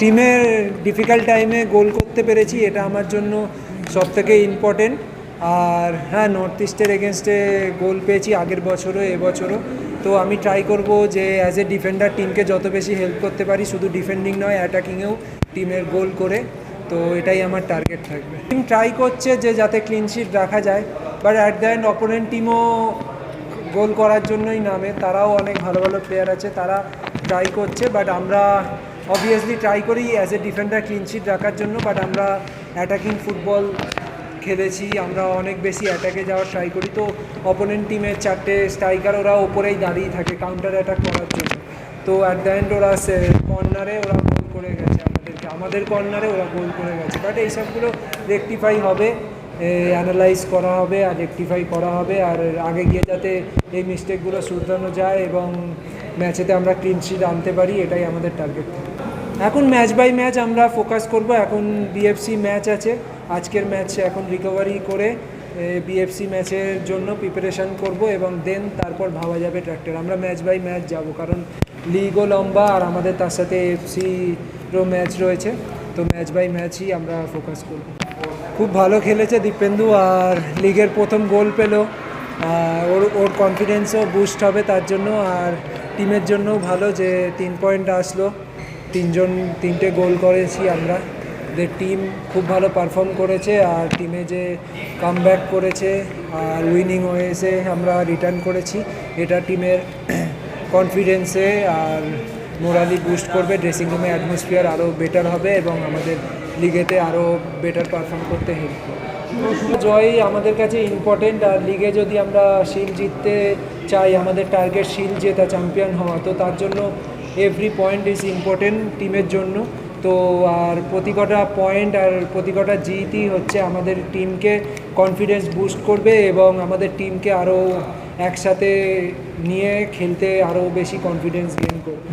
টিমের ডিফিকাল্ট টাইমে গোল করতে পেরেছি, এটা আমার জন্য সব থেকে ইম্পর্টেন্ট আর হ্যাঁ নর্থ ইস্টের এগেনস্টে গোল পেয়েছি আগের বছরও, এবছরও। তো আমি ট্রাই করব যে অ্যাজ এ ডিফেন্ডার টিমকে যত বেশি হেল্প করতে পারি, শুধু ডিফেন্ডিং নয় অ্যাটাকিংয়েও টিমের গোল করে। তো এটাই আমার টার্গেট থাকবে। টিম ট্রাই করছে যে যাতে ক্লিনশিট রাখা যায় but at the end opponent টিমও goal করার জন্যই নামে। তারাও অনেক ভালো ভালো প্লেয়ার আছে, তারা ট্রাই করছে বাট আমরা অবভিয়াসলি ট্রাই করি as a defender clean sheet রাখার জন্য বাট আমরা অ্যাটাকিং ফুটবল খেলেছি, আমরা অনেক বেশি অ্যাটাকে যাওয়ার ট্রাই করি। তো অপোনেন্ট টিমের চারটে স্ট্রাইকার ওরা ওপরেই দাঁড়িয়ে থাকে কাউন্টার অ্যাটাক করার জন্য। তো অ্যাট দ্য এন্ড ওরা কর্নারে ওরা গোল করে গেছে আমাদেরকে। আমাদের কর্নারে ওরা গোল করে গেছে। বাট এইসবগুলো রেকটিফাই হবে অ্যানালাইজ করা হবে, আর রেকটিফাই করা হবে, আর আগে গিয়ে যাতে এই মিস্টেকগুলো শুধরানো যায় এবং ম্যাচেতে আমরা ক্লিন শিট আনতে পারি, এটাই আমাদের টার্গেট এখন ম্যাচ বাই ম্যাচ আমরা ফোকাস করব। এখন বিএফসি ম্যাচ আছে। আজকের ম্যাচ এখন রিকভারি করে বিএফসি ম্যাচের জন্য প্রিপারেশন করব এবং দেন তারপর ভাবা যাবে ট্র্যাক্টর আমরা ম্যাচ বাই ম্যাচ যাব, কারণ লিগও লম্বা আর আমাদের তার সাথে এফসিরও ম্যাচ রয়েছে। তো ম্যাচ বাই ম্যাচই আমরা ফোকাস করব। খুব ভালো খেলেছে দীপেন্দু আর লিগের প্রথম গোল পেল। ওর ওর কনফিডেন্সও বুস্ট হবে তার জন্য। আর টিমের জন্য ভালো যে তিন পয়েন্ট আসলো। তিনজন, তিনটে গোল করেছি আমরা। যে টিম খুব ভালো পারফর্ম করেছে আর টিমে যে কাম করেছে আর উইনিং হয়েছে আমরা রিটার্ন করেছি। এটা টিমের কনফিডেন্সে আর মোরালি বুস্ট করবে। ড্রেসিং রুমে অ্যাটমসফিয়ার আরও বেটার হবে এবং আমাদের লিগেতে আরও বেটার পারফর্ম করতে হেল্প করবে জয় আমাদের কাছে ইম্পর্টেন্ট আর লিগে যদি আমরা শিল জিততে চাই, আমাদের টার্গেট শিল জেতা চ্যাম্পিয়ন হওয়া, তো তার জন্য এভরি পয়েন্ট ইজ ইম্পর্টেন্ট টিমের জন্য। তো আর প্রতি কটা পয়েন্ট আর প্রতি কটা জিতই হচ্ছে আমাদের টিমকে কনফিডেন্স বুস্ট করবে এবং আমাদের টিমকে আরও একসাথে নিয়ে খেলতে আরও বেশি কনফিডেন্স গেইন করবে।